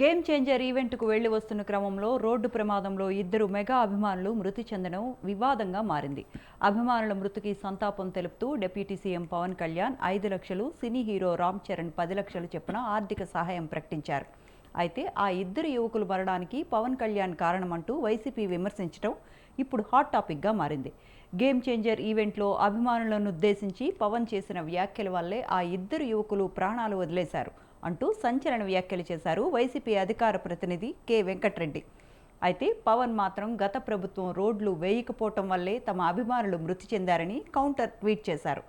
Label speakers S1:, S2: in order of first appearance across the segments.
S1: Game changer ఈవెంట్కు వెళ్ళి వస్తున్న క్రమంలో రోడ్డు ప్రమాదంలో ఇద్దరు మెగా అభిమానులు మృతి చెందడం వివాదంగా మారింది. అభిమానుల మృతికి సంతాపం తెలుపుతూ డిప్యూటీ సీఎం పవన్ కళ్యాణ్ ఐదు లక్షలు సినీ హీరో రామ్ చరణ్ పది లక్షలు చొప్పున ఆర్థిక సహాయం ప్రకటించారు. అయితే ఆ ఇద్దరు యువకులు మరణానికి పవన్ కళ్యాణ్ కారణమంటూ వైసీపీ విమర్శించడం ఇప్పుడు హాట్ టాపిక్గా మారింది. గేమ్ చేంజర్ ఈవెంట్లో అభిమానులను ఉద్దేశించి పవన్ చేసిన వ్యాఖ్యల వల్లే ఆ ఇద్దరు యువకులు ప్రాణాలు వదిలేశారు. అంటూ సంచలన వ్యాఖ్యలు చేశారు వైసీపీ అధికార ప్రతినిధి కె వెంకట్రెడ్డి. అయితే పవన్ మాత్రం గత ప్రభుత్వం రోడ్లు వేయకపోవటం వల్లే తమ అభిమానులు మృతి చెందారని కౌంటర్ ట్వీట్ చేశారు.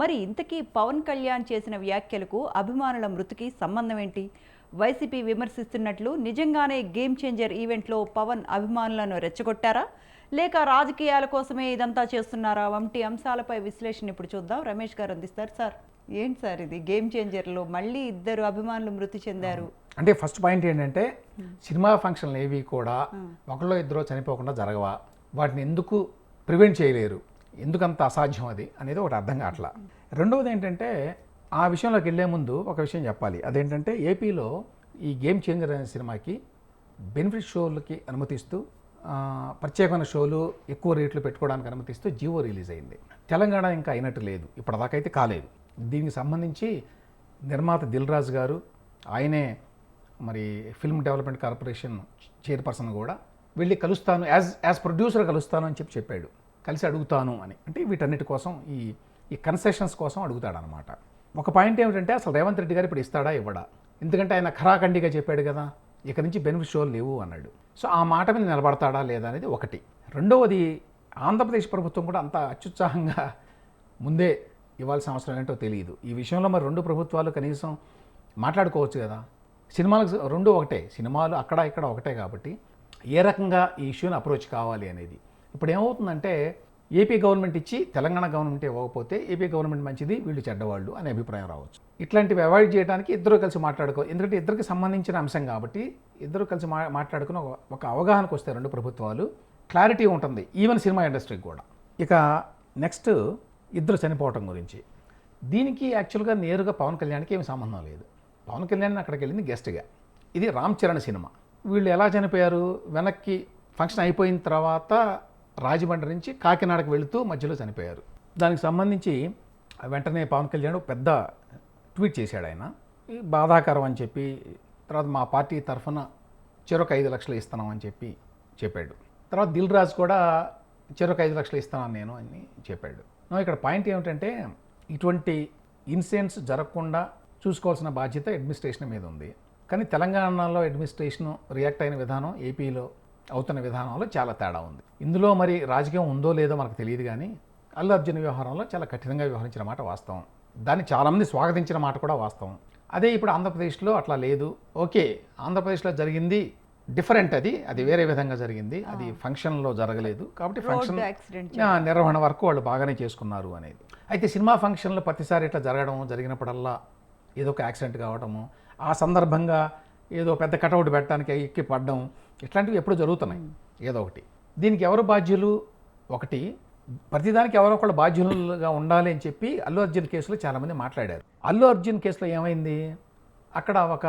S1: మరి ఇంతకీ పవన్ కళ్యాణ్ చేసిన వ్యాఖ్యలకు అభిమానుల మృతికి సంబంధం ఏంటి? వైసీపీ విమర్శిస్తున్నట్లు నిజంగానే గేమ్ చేంజర్ ఈవెంట్లో పవన్ అభిమానులను రెచ్చగొట్టారా? లేక రాజకీయాల కోసమే ఇదంతా చేస్తున్నారా? వంటి అంశాలపై విశ్లేషణ ఇప్పుడు చూద్దాం. రమేష్ గారు అందిస్తారు సార్. ఏంటి సార్ ఇది? గేమ్ చేంజర్లో మళ్ళీ ఇద్దరు అభిమానులు మృతి చెందారు.
S2: అంటే ఫస్ట్ పాయింట్ ఏంటంటే సినిమా ఫంక్షన్లు ఏవి కూడా ఒకళ్ళో ఇద్దరు చనిపోకుండా జరగవా? వాటిని ఎందుకు ప్రివెంట్ చేయలేరు? ఎందుకంత అసాధ్యం అది? అనేది ఒకటి అర్థం కావట్లా. రెండవది ఏంటంటే ఆ విషయంలోకి వెళ్ళే ముందు ఒక విషయం చెప్పాలి. అదేంటంటే ఏపీలో ఈ గేమ్ చేంజర్ అనే సినిమాకి బెనిఫిట్ షోలకి అనుమతిస్తూ ప్రత్యేకమైన షోలు ఎక్కువ రేట్లు పెట్టుకోవడానికి అనుమతిస్తూ జీవో రిలీజ్ అయింది. తెలంగాణ ఇంకా అయినట్టు లేదు. ఇప్పటిదాకా అయితే కాలేదు. దీనికి సంబంధించి నిర్మాత దిల్ రాజు గారు ఆయనే మరి ఫిల్మ్ డెవలప్మెంట్ కార్పొరేషన్ చైర్పర్సన్ కూడా వెళ్ళి కలుస్తాను యాజ్ యాజ్ ప్రొడ్యూసర్ కలుస్తాను అని చెప్పి చెప్పాడు. కలిసి అడుగుతాను అని. అంటే వీటన్నిటి కోసం ఈ ఈ కన్సెషన్స్ కోసం అడుగుతాడనమాట ఒక పాయింట్ ఏమిటంటే అసలు రేవంత్ రెడ్డి గారు ఇప్పుడు ఇస్తాడా ఇవ్వడా? ఎందుకంటే ఆయన ఖరాఖండిగా చెప్పాడు కదా ఇక నుంచి బెనిఫిట్ షోలు లేవు అన్నాడు. సో ఆ మాట మీద నిలబడతాడా లేదా అనేది ఒకటి. రెండవది ఆంధ్రప్రదేశ్ ప్రభుత్వం కూడా అంత అత్యుత్సాహంగా ముందే ఇవ్వాల్సిన అవసరం ఏంటో తెలియదు. ఈ విషయంలో మరి రెండు ప్రభుత్వాలు కనీసం మాట్లాడుకోవచ్చు కదా. సినిమాలకు రెండు ఒకటే. సినిమాలు అక్కడ ఇక్కడ ఒకటే కాబట్టి ఏ రకంగా ఈ ఇష్యూని అప్రోచ్ కావాలి అనేది. ఇప్పుడు ఏమవుతుందంటే ఏపీ గవర్నమెంట్ ఇచ్చి తెలంగాణ గవర్నమెంట్ ఇవ్వకపోతే ఏపీ గవర్నమెంట్ మంచిది వీళ్ళు చెడ్డవాళ్ళు అనే అభిప్రాయం రావచ్చు. ఇట్లాంటివి అవాయిడ్ చేయడానికి ఇద్దరు కలిసి మాట్లాడుకో ఎందుకంటే ఇద్దరికి సంబంధించిన అంశం కాబట్టి ఇద్దరు కలిసి మా మాట్లాడుకుని ఒక- ఒక అవగాహనకు వస్తే రెండు ప్రభుత్వాలు. క్లారిటీ ఉంటుంది. ఈవెన్ సినిమా ఇండస్ట్రీకి కూడా. ఇక నెక్స్ట్ ఇద్దరు చనిపోవటం గురించి. దీనికి యాక్చువల్గా నేరుగా పవన్ కళ్యాణ్కి ఏమి సంబంధం లేదు. పవన్ కళ్యాణ్ అక్కడికి వెళ్ళింది గెస్ట్గా. ఇది రామ్ చరణ్ సినిమా. వీళ్ళు ఎలా చనిపోయారు? వెనక్కి ఫంక్షన్ అయిపోయిన తర్వాత రాజమండ్రి నుంచి కాకినాడకు వెళుతూ మధ్యలో చనిపోయారు. దానికి సంబంధించి వెంటనే పవన్ కళ్యాణ్ పెద్ద ట్వీట్ చేశాడు ఆయన. బాధాకరం అని చెప్పి తర్వాత మా పార్టీ తరఫున చెరొక ఐదు లక్షలు ఇస్తున్నాం అని చెప్పి చెప్పాడు. తర్వాత దిల్ రాజు కూడా చెరొక ఐదు లక్షలు ఇస్తున్నాను నేను అని చెప్పాడు. ఇక్కడ పాయింట్ ఏమిటంటే ఇటువంటి ఇన్సిడెంట్స్ జరగకుండా చూసుకోవాల్సిన బాధ్యత అడ్మినిస్ట్రేషన్ మీద ఉంది. కానీ తెలంగాణలో అడ్మినిస్ట్రేషన్ రియాక్ట్ అయిన విధానం ఏపీలో అవుతున్న విధానంలో చాలా తేడా ఉంది. ఇందులో మరి రాజకీయం ఉందో లేదో మనకు తెలియదు కానీ అల్లు అర్జున్ వ్యవహారంలో చాలా కఠినంగా వ్యవహరించిన మాట వాస్తవం. దాన్ని చాలామంది స్వాగతించిన మాట కూడా వాస్తవం. అదే ఇప్పుడు ఆంధ్రప్రదేశ్లో అట్లా లేదు. ఓకే ఆంధ్రప్రదేశ్లో జరిగింది డిఫరెంట్ అది. అది వేరే విధంగా జరిగింది. అది ఫంక్షన్లో జరగలేదు కాబట్టి ఫంక్షన్ నిర్వహణ వరకు వాళ్ళు బాగానే చేసుకున్నారు అనేది. అయితే సినిమా ఫంక్షన్లు ప్రతిసారి ఇట్లా జరగడం జరిగినప్పుడల్లా ఏదో ఒక యాక్సిడెంట్ కావడము ఆ సందర్భంగా ఏదో పెద్ద కటౌట్ పెట్టడానికి ఎక్కి పడడం ఇట్లాంటివి ఎప్పుడు జరుగుతున్నాయి. ఏదో ఒకటి. దీనికి ఎవరు బాధ్యులు? ఒకటి ప్రతిదానికి ఎవరో ఒకళ్ళు బాధ్యులుగా ఉండాలి అని చెప్పి అల్లు అర్జున్ కేసులో చాలామంది మాట్లాడారు. అల్లు అర్జున్ కేసులో ఏమైంది? అక్కడ ఒక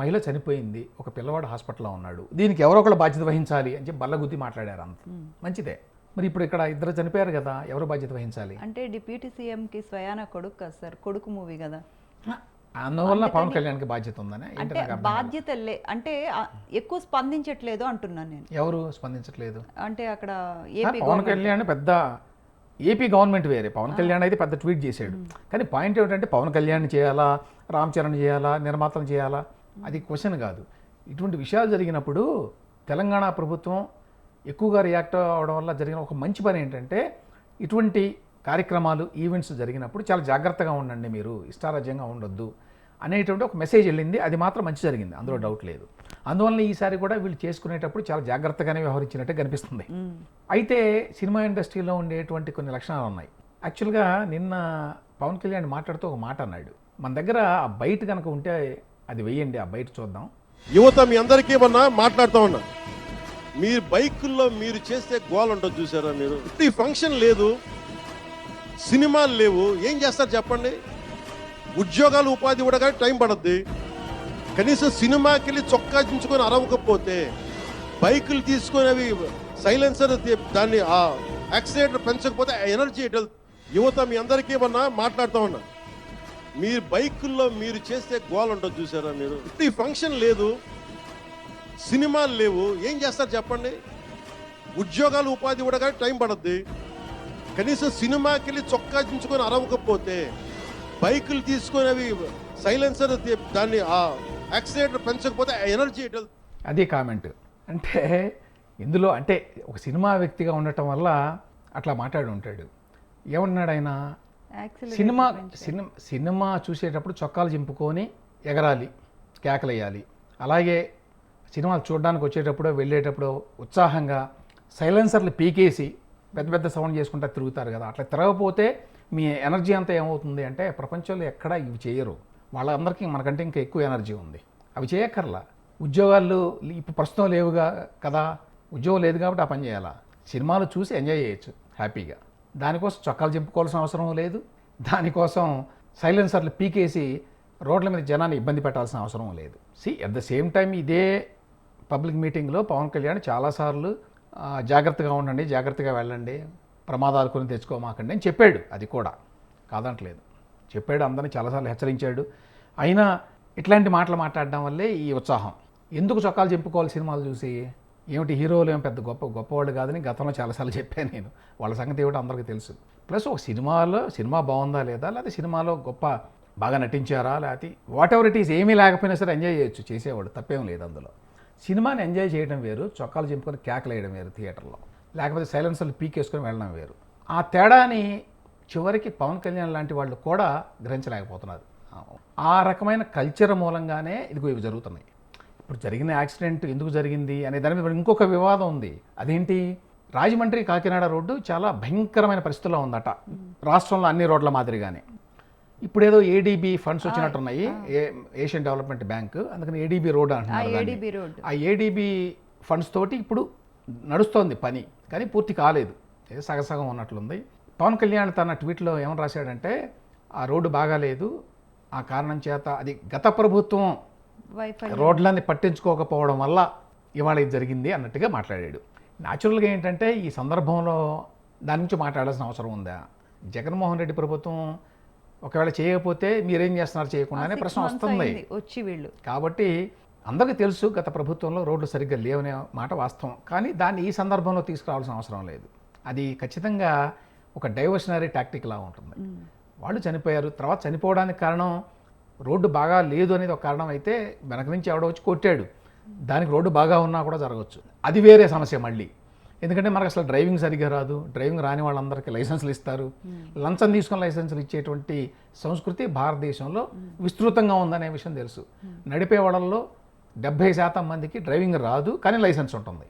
S2: మహిళ చనిపోయింది ఒక పిల్లవాడు హాస్పిటల్లో ఉన్నాడు దీనికి ఎవరో ఒకళ్ళు బాధ్యత వహించాలి అని చెప్పి బల్లగుద్ది మాట్లాడారు అంత. మంచిదే. మరి ఇప్పుడు ఇక్కడ ఇద్దరు చనిపోయారు కదా ఎవరు బాధ్యత వహించాలి?
S1: అంటే డిప్యూటీ సీఎంకి స్వయాన కొడుకు కదా సార్ కొడుకు మూవీ కదా.
S2: అందువల్ల పవన్ కళ్యాణ్కి బాధ్యత ఉందని
S1: అంటే బాధ్యత లే అంటే ఎక్కువ స్పందించట్లేదు అంటున్నాను నేను.
S2: ఎవరు స్పందించట్లేదు?
S1: అంటే అక్కడ ఏపీ
S2: పవన్ కళ్యాణ్ పెద్ద ఏపీ గవర్నమెంట్ వేరే. పవన్ కళ్యాణ్ అయితే పెద్ద ట్వీట్ చేశాడు. కానీ పాయింట్ ఏమిటంటే పవన్ కళ్యాణ్ చేయాలా రామ్ చరణ్ చేయాలా నిర్మాతలు చేయాలా? అది క్వశ్చన్ కాదు. ఇటువంటి విషయాలు జరిగినప్పుడు తెలంగాణ ప్రభుత్వం ఎక్కువగా రియాక్ట్ అవడం వల్ల జరిగిన ఒక మంచి పని ఏంటంటే ఇటువంటి కార్యక్రమాలు ఈవెంట్స్ జరిగినప్పుడు చాలా జాగ్రత్తగా ఉండండి మీరు ఇష్టారాజ్యంగా ఉండొద్దు అనేటువంటి ఒక మెసేజ్ వెళ్ళింది. అది మాత్రం మంచి జరిగింది. అందులో డౌట్ లేదు. అందువల్ల ఈసారి కూడా వీళ్ళు చేసుకునేటప్పుడు చాలా జాగ్రత్తగానే వ్యవహరించినట్టే కనిపిస్తుంది. అయితే సినిమా ఇండస్ట్రీలో ఉండేటువంటి కొన్ని లక్షణాలు ఉన్నాయి. యాక్చువల్గా నిన్న పవన్ కళ్యాణ్ మాట్లాడుతూ ఒక మాట అన్నాడు. మన దగ్గర ఆ బయట కనుక ఉంటే అది వెయ్యండి ఆ బయట చూద్దాం.
S3: యువత మీ అందరికీ మొన్న మాట్లాడుతూ ఉన్నా. మీరు బైకుల్లో మీరు చేస్తే గోల్ ఉంటుంది చూసారా మీరు? ఈ ఫంక్షన్ లేదు. సినిమాలు లేవు. ఏం చేస్తారు చెప్పండి? ఉద్యోగాలు ఉపాధి కూడా టైం పడద్ది. కనీసం సినిమాకి వెళ్ళి చొక్కా దించుకొని అరవకపోతే బైకులు తీసుకొని అవి సైలెన్సర్ దాన్ని ఆ యాక్సిడెంట్ పెంచకపోతే ఎనర్జీ యువత మీ అందరికీ ఏమన్నా మాట్లాడుతూ ఉన్నా. మీరు బైకుల్లో మీరు చేస్తే గోల్ ఉంటుంది చూసారా మీరు? ఈ ఫంక్షన్ లేదు. సినిమాలు లేవు. ఏం చేస్తారు చెప్పండి? ఉద్యోగాలు ఉపాధి కూడా కానీ టైం పడద్ది. కనీసం సినిమాకి వెళ్ళి చొక్కా దించుకొని అరవకపోతే బైకులు తీసుకొని అవి సైలెన్సర్ దాన్ని ఆ యాక్సిడెంట్ పెంచకపోతే ఎనర్జీ ఎటు
S2: అది కామెంట్. అంటే ఇందులో అంటే ఒక సినిమా వ్యక్తిగా ఉండటం వల్ల అట్లా మాట్లాడి ఉంటాడు ఏమన్నాడు ఆయన? సినిమా. సినిమా సినిమా చూసేటప్పుడు చొక్కాలు చింపుకొని ఎగరాలి కేకలేయాలి. అలాగే సినిమాలు చూడడానికి వచ్చేటప్పుడు వెళ్ళేటప్పుడు ఉత్సాహంగా సైలెన్సర్లు పీకేసి పెద్ద పెద్ద సౌండ్ చేసుకుంటా తిరుగుతారు కదా. అట్లా తిరగకపోతే మీ ఎనర్జీ అంతా ఏమవుతుంది అంటే ప్రపంచంలో ఎక్కడ ఇవి చేయరు. వాళ్ళందరికీ మనకంటే ఇంకా ఎక్కువ ఎనర్జీ ఉంది. అవి చేయక్కర్లా. ఉద్యోగాలు ఇప్పుడు ప్రస్తుతం లేవుగా కదా. ఉద్యోగం లేదు కాబట్టి ఆ పని చేయాలా? సినిమాలు చూసి ఎంజాయ్ చేయొచ్చు హ్యాపీగా. దానికోసం చొక్కాలు చింపుకోవాల్సిన అవసరం లేదు. దానికోసం సైలెన్సర్లు పీకేసి రోడ్ల మీద జనాన్ని ఇబ్బంది పెట్టాల్సిన అవసరం లేదు. See at the same time ఇదే పబ్లిక్ మీటింగ్లో పవన్ కళ్యాణ్ చాలాసార్లు జాగ్రత్తగా ఉండండి జాగ్రత్తగా వెళ్ళండి ప్రమాదాలు కొని తెచ్చుకోమాకండి అని చెప్పాడు. అది కూడా కాదంటలేదు. చెప్పాడు అందరినీ చాలాసార్లు హెచ్చరించాడు. అయినా ఇట్లాంటి మాటలు మాట్లాడడం వల్లే ఈ ఉత్సాహం. ఎందుకు చొక్కాలు చెప్పుకోవాలి సినిమాలు చూసి? ఏమిటి హీరోలు ఏం పెద్ద గొప్ప గొప్పవాళ్ళు కాదని గతంలో చాలాసార్లు చెప్పాను నేను. వాళ్ళ సంగతి ఏమిటో అందరికీ తెలుసు. ప్లస్ ఒక సినిమాలో సినిమా బాగుందా లేదా లేకపోతే సినిమాలో గొప్ప బాగా నటించారా లేకపోతే వాట్ ఎవర్ ఇట్ ఈస్ ఏమీ లేకపోయినా సరే ఎంజాయ్ చేయొచ్చు చేసేవాడు తప్పేం లేదు అందులో. సినిమాని ఎంజాయ్ చేయడం వేరు చొక్కాలు చింపుకొని కేకలేయడం వేరు థియేటర్లో. లేకపోతే సైలెన్సర్లు పీకేసుకొని వెళ్ళడం వేరు. ఆ తేడాని చివరికి పవన్ కళ్యాణ్ లాంటి వాళ్ళు కూడా గ్రహించలేకపోతున్నారు. ఆ రకమైన కల్చర్ మూలంగానే ఇదిగో ఇవి జరుగుతున్నాయి. ఇప్పుడు జరిగిన యాక్సిడెంట్ ఎందుకు జరిగింది అనే దాని మీద ఇంకొక వివాదం ఉంది. అదేంటి? రాజమండ్రి కాకినాడ రోడ్డు చాలా భయంకరమైన పరిస్థితుల్లో ఉందట. రాష్ట్రంలో అన్ని రోడ్ల మాదిరిగానే. ఇప్పుడు ఏదో ఏడీబీ ఫండ్స్ వచ్చినట్టున్నాయి. ఏ- ఏషియన్ డెవలప్మెంట్ బ్యాంక్ అందుకని ఏడీబీ రోడ్ అంటున్నారు ఆ ఏడీబీ ఫండ్స్ తోటి ఇప్పుడు నడుస్తోంది పని కానీ పూర్తి కాలేదు. ఏదో సగసగం ఉన్నట్లుంది. పవన్ కళ్యాణ్ తన ట్వీట్లో ఏమని రాశాడంటే ఆ రోడ్డు బాగాలేదు. ఆ కారణం చేత అది గత ప్రభుత్వం రోడ్లన్నీ పట్టించుకోకపోవడం వల్ల ఇవాళ ఇది జరిగింది అన్నట్టుగా మాట్లాడాడు. న్యాచురల్గా ఏంటంటే ఈ సందర్భంలో దాని గురించి మాట్లాడాల్సిన అవసరం ఉందా? జగన్మోహన్ రెడ్డి ప్రభుత్వం ఒకవేళ చేయకపోతే మీరేం చేస్తున్నారు? చేయకుండానే ప్రశ్న వస్తుంది.
S1: వచ్చి వీళ్ళు.
S2: కాబట్టి అందరికీ తెలుసు గత ప్రభుత్వంలో రోడ్లు సరిగ్గా లేవనే మాట వాస్తవం. కానీ దాన్ని ఈ సందర్భంలో తీసుకురావాల్సిన అవసరం లేదు. అది ఖచ్చితంగా ఒక డైవర్షనరీ టాక్టిక్ లా ఉంటుంది. వాళ్ళు చనిపోయారు తర్వాత చనిపోవడానికి కారణం రోడ్డు బాగా లేదు అనేది ఒక కారణం అయితే వెనక నుంచి ఎవడో వచ్చి కొట్టాడు. దానికి రోడ్డు బాగా ఉన్నా కూడా జరగవచ్చు అది వేరే సమస్య మళ్ళీ. ఎందుకంటే మనకు అసలు డ్రైవింగ్ సరిగ్గా రాదు. డ్రైవింగ్ రాని వాళ్ళందరికీ లైసెన్సులు ఇస్తారు. లంచం తీసుకుని లైసెన్సులు ఇచ్చేటువంటి సంస్కృతి భారతదేశంలో విస్తృతంగా ఉందనే విషయం తెలుసు. నడిపే వాళ్ళల్లో డెబ్బై శాతం మందికి డ్రైవింగ్ రాదు కానీ లైసెన్స్ ఉంటుంది.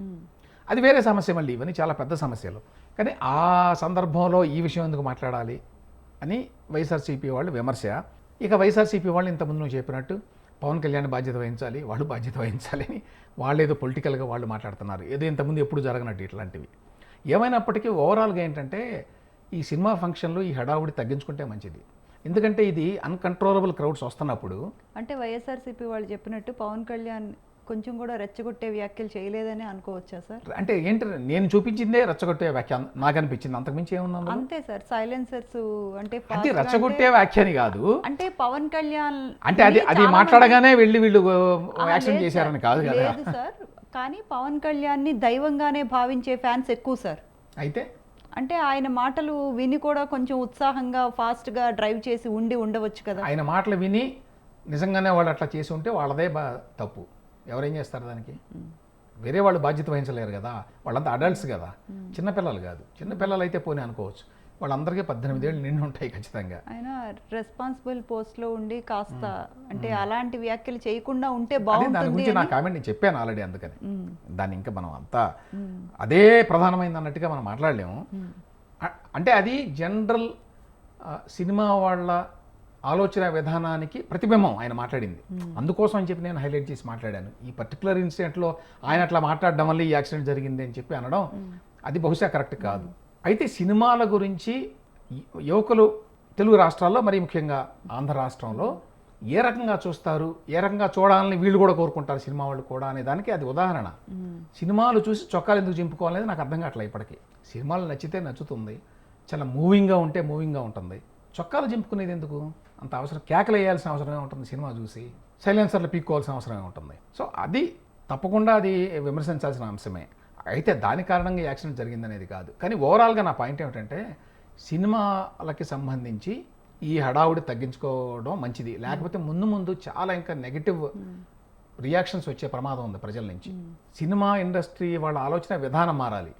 S2: అది వేరే సమస్య మళ్ళీ. ఇవన్నీ చాలా పెద్ద సమస్యలు. కానీ ఆ సందర్భంలో ఈ విషయం ఎందుకు మాట్లాడాలి అని వైఎస్ఆర్సీపీ వాళ్ళు విమర్శ. ఇక వైఎస్ఆర్సీపీ వాళ్ళు ఇంతకుముందు నువ్వు చెప్పినట్టు పవన్ కళ్యాణ్ బాధ్యత వహించాలి వాళ్ళు బాధ్యత వహించాలని వాళ్ళు ఏదో పొలిటికల్గా వాళ్ళు మాట్లాడుతున్నారు. ఏదో ఇంతకుముందు ఎప్పుడు జరగనట్టు ఇట్లాంటివి. ఏమైనప్పటికీ ఓవరాల్గా ఏంటంటే ఈ సినిమా ఫంక్షన్లు ఈ హడావుడి తగ్గించుకుంటే మంచిది. ఎందుకంటే ఇది అన్కంట్రోలబుల్ క్రౌడ్స్ వస్తున్నప్పుడు
S1: అంటే వైఎస్ఆర్సీపీ వాళ్ళు చెప్పినట్టు పవన్ కళ్యాణ్ కొంచెం కూడా రెచ్చగొట్టే వ్యాఖ్యలు చేయలేదని అనుకోవచ్చా సార్?
S2: అంటే ఏంటి నేను చూపించిందే రెచ్చగొట్టే వ్యాఖ్య నాకు అనిపించింది అంతకుమించి ఏముంది అందులో?
S1: అంతే సార్ సైలెన్సర్స్ అంటే గా
S2: రెచ్చగొట్టే వ్యాఖ్యని కాదు.
S1: అంటే- అంటే పవన్ కళ్యాణ్
S2: అంటే అది అది మాట్లాడగానే వెళ్ళి వీళ్ళు యాక్షన్ చేశారని కాదు కదా.
S1: సార్. కానీ పవన్ కళ్యాణ్ని దైవంగానే భావించే ఫ్యాన్స్ ఎక్కువ సార్.
S2: అయితే?
S1: అంటే ఆయన మాటలు విని కూడా కొంచెం ఉత్సాహంగా ఫాస్ట్గా డ్రైవ్ చేసి ఉండి ఉండవచ్చు కదా.
S2: ఆయన మాటలు విని నిజంగానే వాళ్ళు అట్లా చేసి ఉంటే వాళ్ళదే బా తప్పు. ఎవరేం చేస్తారు దానికి? వేరే వాళ్ళు బాధ్యత వహించలేరు కదా. వాళ్ళంతా అడల్ట్స్ కదా. చిన్నపిల్లలు కాదు. చిన్నపిల్లలు అయితే పోనీ అనుకోవచ్చు. వాళ్ళందరికీ పద్దెనిమిది ఏళ్ళు నిండి ఉంటాయి ఖచ్చితంగా.
S1: ఆయన రెస్పాన్సిబుల్ పోస్ట్లో ఉండి కాస్త అంటే అలాంటి వ్యాఖ్యలు చేయకుండా ఉంటే
S2: అదే దాని
S1: బాగుంటుంది
S2: గురించి నా కామెంట్ నేను చెప్పాను ఆల్రెడీ అందుకని. దాన్ని ఇంకా మనం అంతా. అదే ప్రధానమైంది అన్నట్టుగా మనం మాట్లాడలేము. అంటే అది జనరల్ సినిమా వాళ్ళ ఆలోచన విధానానికి ప్రతిబింబం ఆయన మాట్లాడింది. అందుకోసం అని చెప్పి నేను హైలైట్ చేసి మాట్లాడాను. ఈ పర్టికులర్ ఇన్సిడెంట్లో ఆయన అట్లా మాట్లాడడం వల్ల ఈ యాక్సిడెంట్ జరిగింది అని చెప్పి అనడం అది బహుశా కరెక్ట్ కాదు. అయితే సినిమాల గురించి యువకులు తెలుగు రాష్ట్రాల్లో మరి ముఖ్యంగా ఆంధ్ర రాష్ట్రంలో ఏ రకంగా చూస్తారు ఏ రకంగా చూడాలని వీళ్ళు కూడా కోరుకుంటారు సినిమా వాళ్ళు కూడా అనే దానికి అది ఉదాహరణ. సినిమాలు చూసి చొక్కాలు ఎందుకు చింపుకోవాలనేది నాకు అర్థం కావట్లేదు ఇప్పటికీ. సినిమాలు నచ్చితే నచ్చుతుంది. చాలా మూవింగ్గా ఉంటే మూవింగ్గా ఉంటుంది. చొక్కాలు చింపుకునేది ఎందుకు? అంత అవసరం కేకలు వేయాల్సిన అవసరమే ఉంటుంది సినిమా చూసి. సైలెన్సర్లు పీక్కోవాల్సిన అవసరమే ఉంటుంది. సో అది తప్పకుండా అది విమర్శించాల్సిన అంశమే. అయితే దాని కారణంగా ఈ యాక్సిడెంట్ జరిగిందనేది కాదు. కానీ ఓవరాల్గా నా పాయింట్ ఏమిటంటే సినిమాలకి సంబంధించి ఈ హడావుడి తగ్గించుకోవడం మంచిది. లేకపోతే ముందు ముందు చాలా ఇంకా నెగిటివ్ రియాక్షన్స్ వచ్చే ప్రమాదం ఉంది ప్రజల నుంచి. సినిమా ఇండస్ట్రీ వాళ్ళ ఆలోచన విధానం మారాలి.